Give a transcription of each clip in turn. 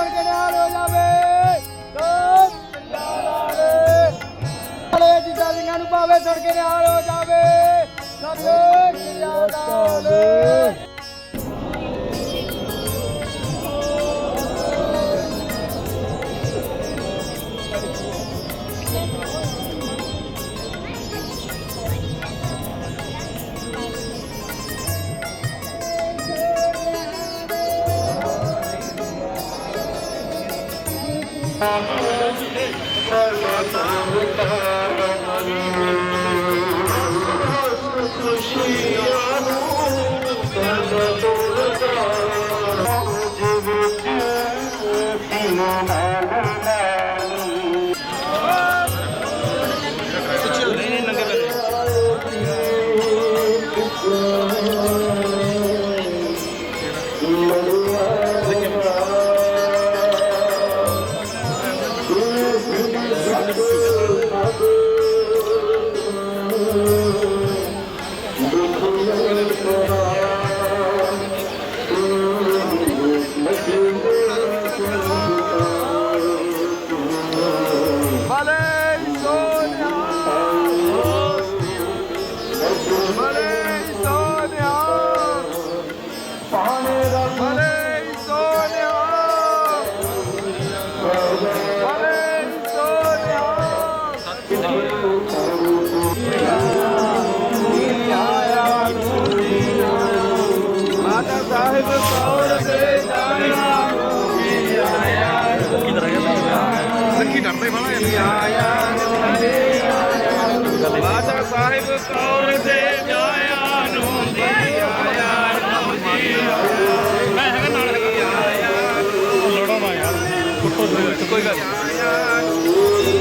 ਸੜਕ ਨਾਲ ਹੋ ਜਾਵੇ। ਲੋਕ ਪੰਜਾਬ ਨੂੰ ਪਾਵੇ ਸੜਕ ਨਾਲ ਹੋ ਜਾਵੇ। ਸਾਡੇ ਪੰਜਾਬ ਵਾਲੇ Thank you. ਸਾਹਿਬ ਕੌਰ ਦੇ ਜਾਇਆ ਨੂੰ ਜੀ ਆਇਆ ਨੂੰ ਜੀ ਮੈਂ ਹੈਗਾ ਨਾਲ ਹੈਗਾ। ਲੋੜਾ ਨਾ ਯਾਰ। ਕੋਈ ਗੱਲ ਬਹਾਦਰ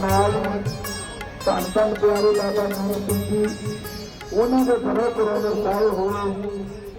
ਨਾਲ ਧੰਨ ਧੰਨ ਪਿਆਰੇ ਬਾਬਾ ਨਾਨਕ ਸਿੰਘ ਜੀ ਉਹਨਾਂ ਦੇ ਘਰੇ ਪੁਰਾਣੇ ਸਾਲ ਹੋਏ